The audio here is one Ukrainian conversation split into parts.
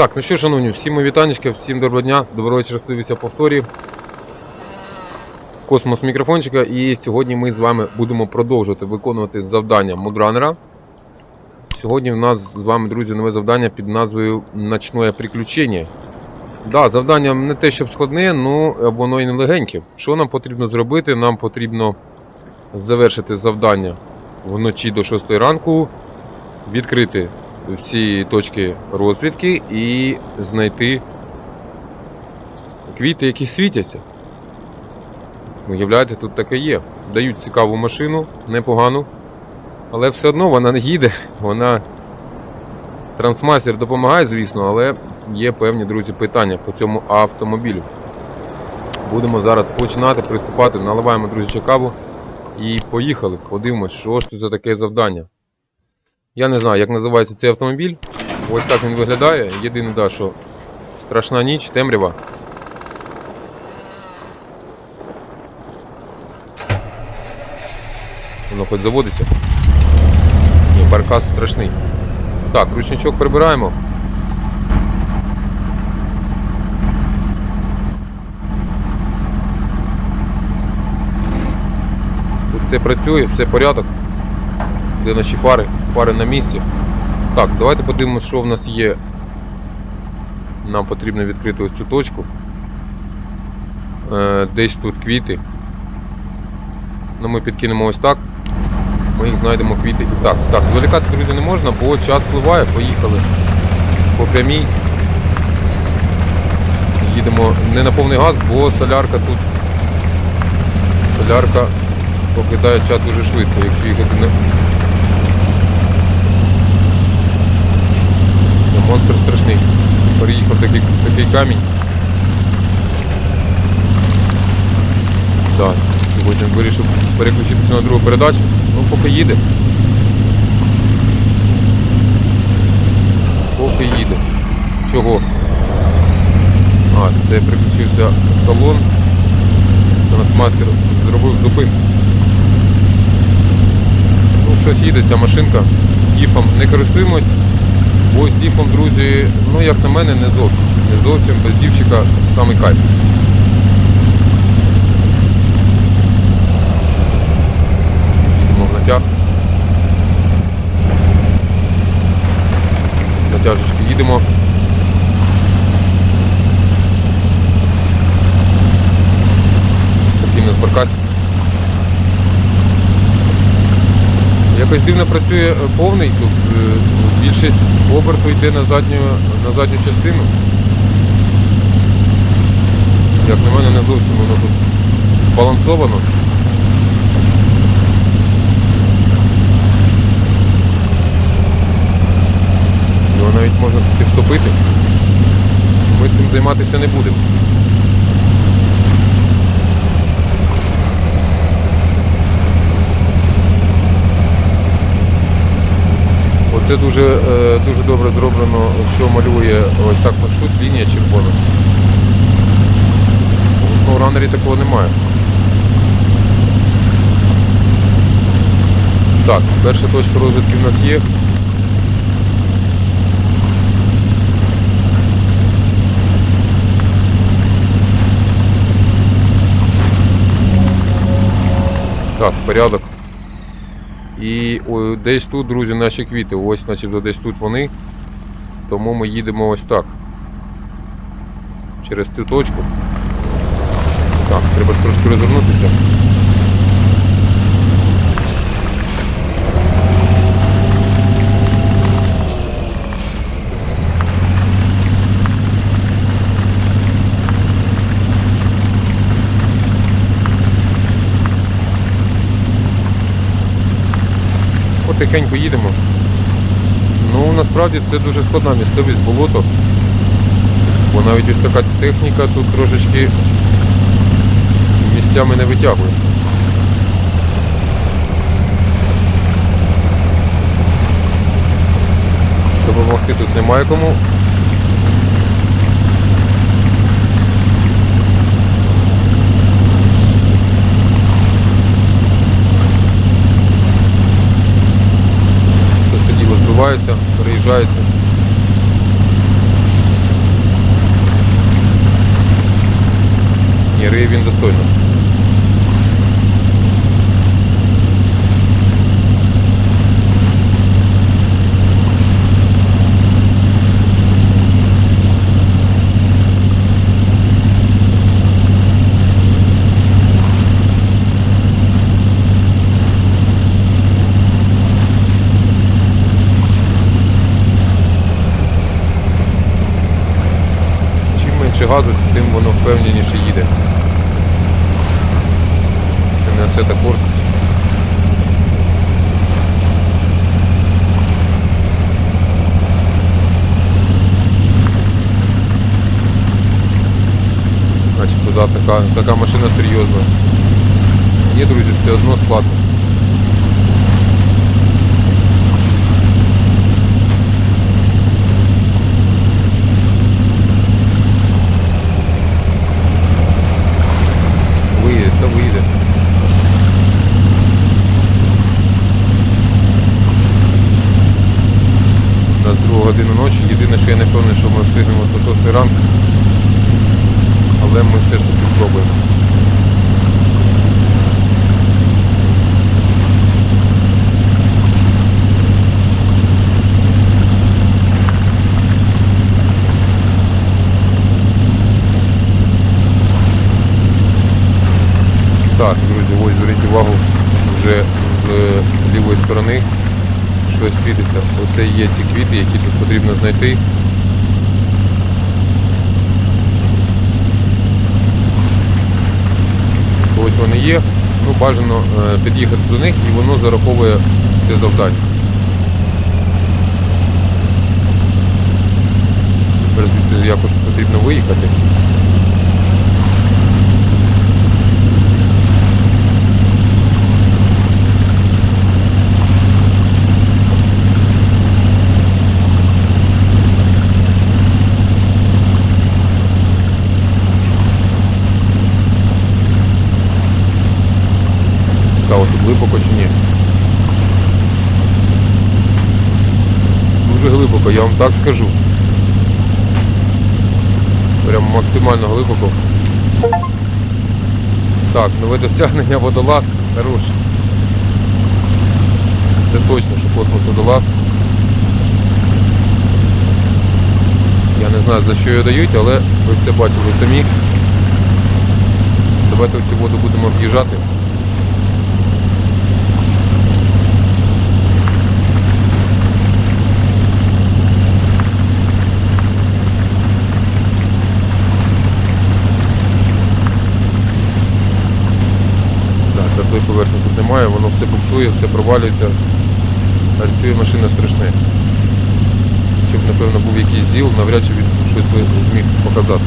Так, ну що, шановні, всім вітанечки, всім доброго дня, доброго вечора, хто дивиться повторі. Космос мікрофончика, і сьогодні ми з вами будемо продовжувати виконувати завдання Модранера. Сьогодні в нас з вами, друзі, нове завдання під назвою Ночное приключення. Да, завдання не те, щоб складне, ну воно і не легеньке. Що нам потрібно зробити? Нам потрібно завершити завдання вночі до 6 ранку, відкрити всі точки розвідки і знайти квіти, які світяться. Уявляєте, тут таке є. Дають цікаву машину, непогану. Але все одно вона не їде, вона. Трансмастер допомагає, звісно, але є певні, друзі, питання по цьому автомобілю. Будемо зараз починати приступати, наливаємо, друзі, каву і поїхали. Подивимось, що ж це за таке завдання. Я не знаю, як називається цей автомобіль. Ось так він виглядає. Єдине, да, що страшна ніч, темрява. Воно хоч заводиться. Ні, баркас страшний. Так, ручничок прибираємо. Тут все працює, все порядок. Де наші фари? Фари на місці. Так, давайте подивимося, що в нас є. Нам потрібно відкрити ось цю точку. Е, десь тут квіти. Ну, ми підкинемо ось так. Ми їх знайдемо квіти. І так, так, зволікати, друзі, не можна, бо час впливає, поїхали по прямій. Їдемо не на повний газ, бо солярка тут. Солярка покидає час дуже швидко, якщо їхати не. Монстр страшний. Переїхав такий, такий камінь. Так, сьогодні вирішив переключитися на другу передачу. Ну, поки їде. Поки їде. Чого? А, це переключився в салон. Трансмастер зробив зупинку. Ну, щось їде ця машинка. Діфом не користуємось. Бо з діфом, друзі, ну як на мене, не зовсім. Не зовсім без дівчика самий кайф. Їдемо в натяг. Натяжечки їдемо. Такий у нас баркасик. Якось дивно працює е, повний тут. е, Більшість оберту йде на задню, на задню частину. Як на мене не зовсім воно тут збалансовано. Його навіть можна тут втопити. Ми цим займатися не будемо. Оце дуже, е, дуже добре зроблено, що малює ось так маршрут, лінія червона. В ранері такого немає. Так, перша точка розвитки в нас є. Так, порядок. І о, десь тут, друзі, наші квіти. Ось, начебто, десь тут вони. Тому ми їдемо ось так. Через цю точку. Так, треба трошки розвернутися. Потихеньку їдемо. Ну, насправді це дуже складна місцевість болото. Бо навіть ось така техніка тут трошечки місцями не витягує. Допомогти тут немає кому. збираються, переїжджаються. Ні, риє він достойно. газу, тим воно впевненіше їде. Це не Осета Корск. Начебто, да, така, така машина серйозна. Ні, друзі, все одно складно. Єдине, що я не певний, що ми встигнемо до 6 ранку. Але ми все ж таки спробуємо. Так, друзі, ось зверніть увагу вже з лівої сторони щось світиться. Оце є ці квіти, які тут потрібно знайти. Ось вони є. Ну, бажано е, під'їхати до них і воно зараховує це завдання. Звідси якось потрібно виїхати. Цікаво, тут глибоко чи ні? Дуже глибоко, я вам так скажу. Прям максимально глибоко. Так, нове досягнення водолаз. Хорош. Це точно, що космос водолаз. Я не знаю за що його дають, але ви це бачили самі. Давайте в цю воду будемо в'їжджати. Так, теплої поверхні тут немає, воно все все провалюється. А цієї машини страшне. Щоб, напевно, був якийсь зіл, навряд чи він щось би зміг показати.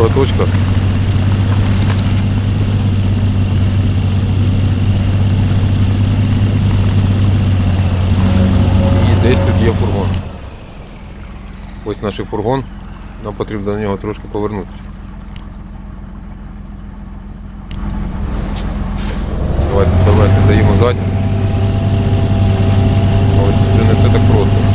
Так, це в нас друга точка. І десь тут є фургон. Ось наш фургон. Нам потрібно до нього трошки повернутися. Давайте, давайте даємо задню. Ось вже не все так просто.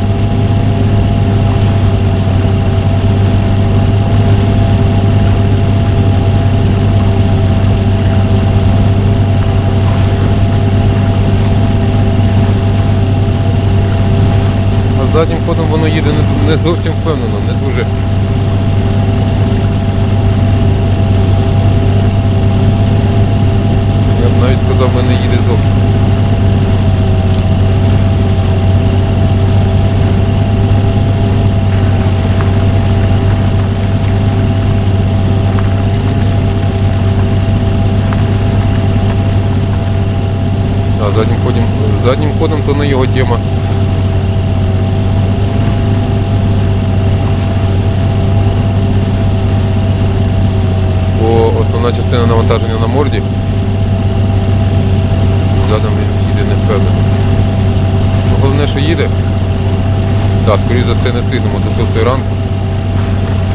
Заднім ходом воно їде не, не зовсім впевнено, не дуже. Я б навіть сказав, мене їде зовсім. Заднім ходом, заднім ходом то не його тема. Частина навантаження на морді. Задом він їде не впевнено. Головне, що їде. Так, скоріш за все не встигнемо до 6 ранку.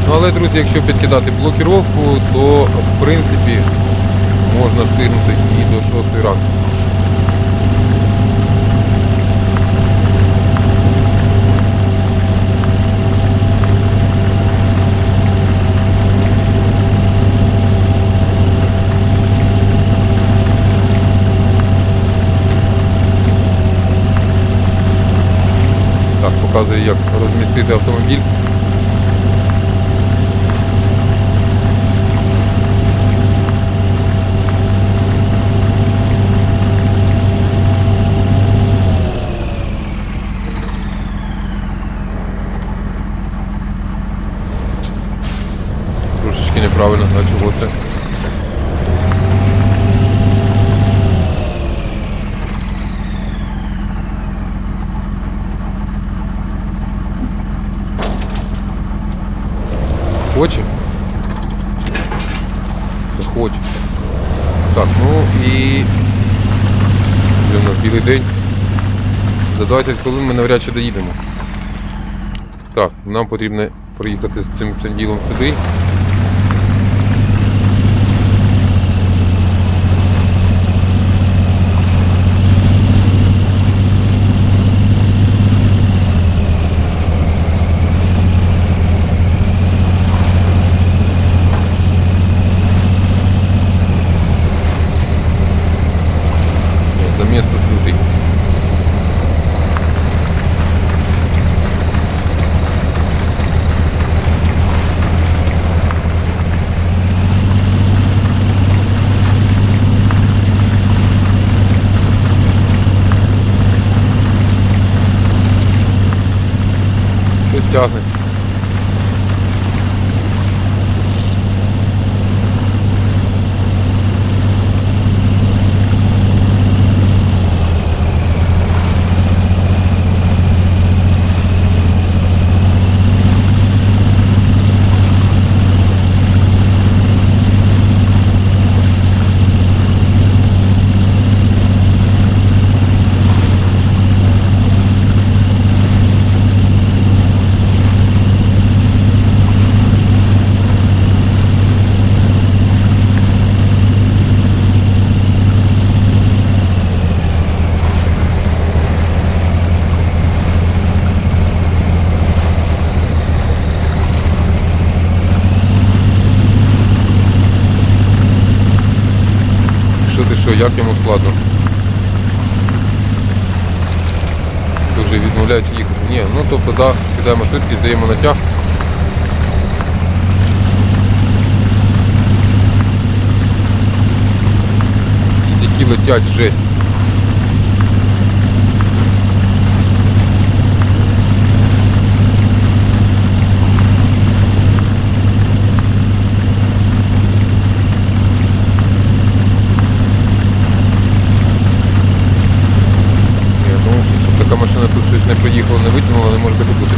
Ну але, друзі, якщо підкидати блокіровку, то в принципі можна встигнути і до 6 ранку. Так, показує, як розмістити автомобіль. Трошечки неправильно, а чого це? Хоче? Та Хоче. Так, ну і... Вже в нас білий день. За 20 хвилин ми навряд чи доїдемо. Так, нам потрібно проїхати з цим, цим ділом сюди. Щось тягне. Що ти що, як йому складно? Ти вже відмовляється їхати. Ні, ну тобто да, скидаємо швидкість, даємо натяг. Які летять жесть. Ні, ну, щоб така машина тут щось не проїхала, не витягнула, не може таке бути.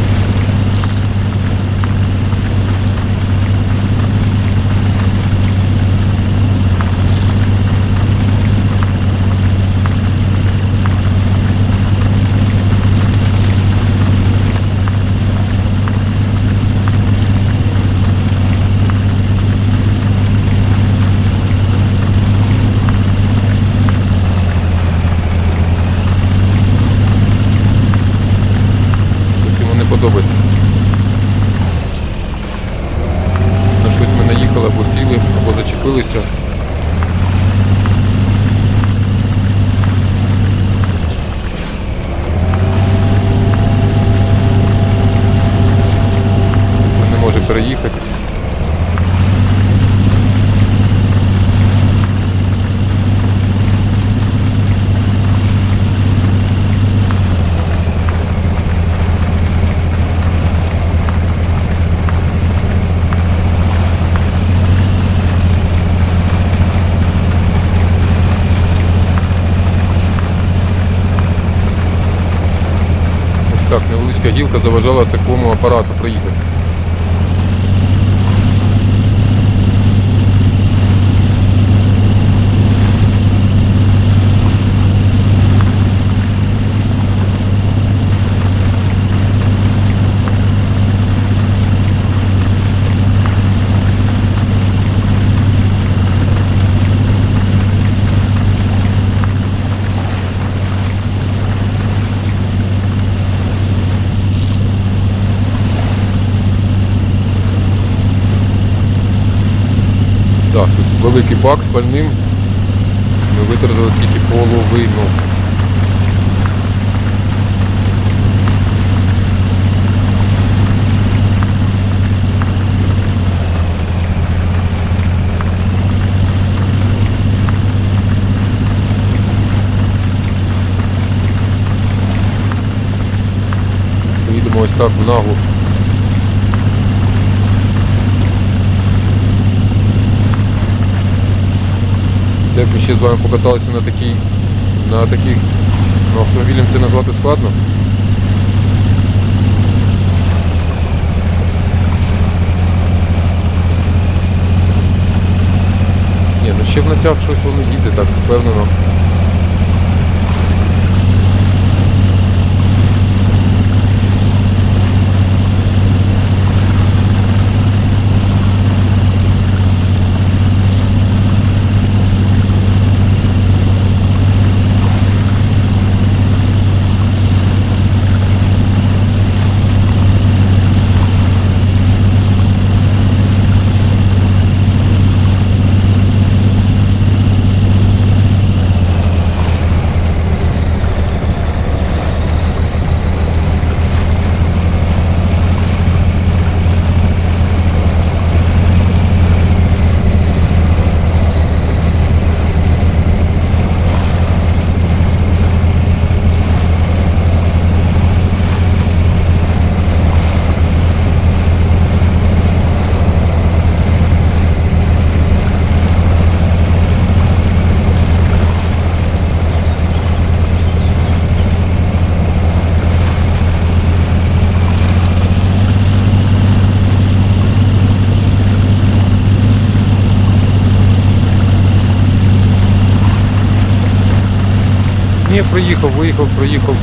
Щось йому не подобається. На щось ми наїхали або сіли, або зачепилися. Він не може переїхати. Ось так, невеличка гілка заважала такому апарату проїхати. Великий бак з пальним. Ми витратили тільки половину. Поїдемо ось так в нагу. Як ми ще з вами покаталися на такій, на таких ну, автомобілям це назвати складно. Ні, ну ще в натяг щось воно їде так, впевнено. Ні, проїхав, виїхав, проїхав.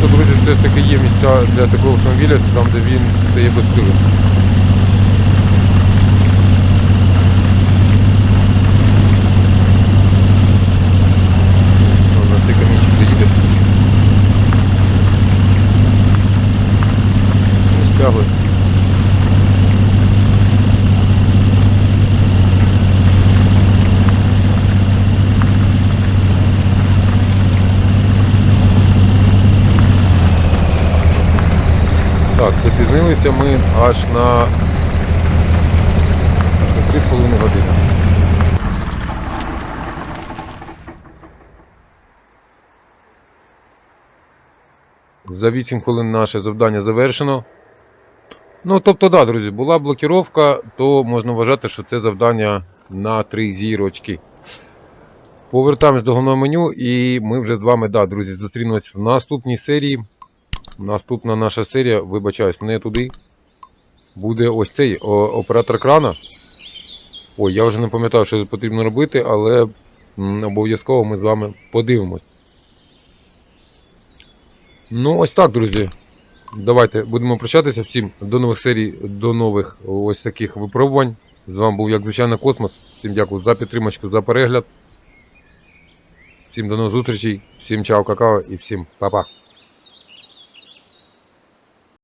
Тобто, друзі, все ж таки є місця для такого автомобіля, там де він стає без сили. О, На цей камінчик доїде. Не стягує. Так, ми аж на 3,5 години. За 8 хвилин наше завдання завершено. Ну, тобто, да, друзі, була блокіровка, то можна вважати, що це завдання на 3 зірочки. Повертаємось до головного меню, і ми вже з вами, да, друзі, зустрінемось в наступній серії. Наступна наша серія, вибачаюсь, не туди. Буде ось цей о, оператор крана. Ой, я вже не пам'ятаю, що потрібно робити, але обов'язково ми з вами подивимось. Ну, ось так, друзі. Давайте будемо прощатися всім. До нових серій, до нових ось таких випробувань. З вами був, як звичайно, Космос. Всім дякую за підтримочку, за перегляд. Всім до нових зустрічей, всім чао, какао і всім па-па.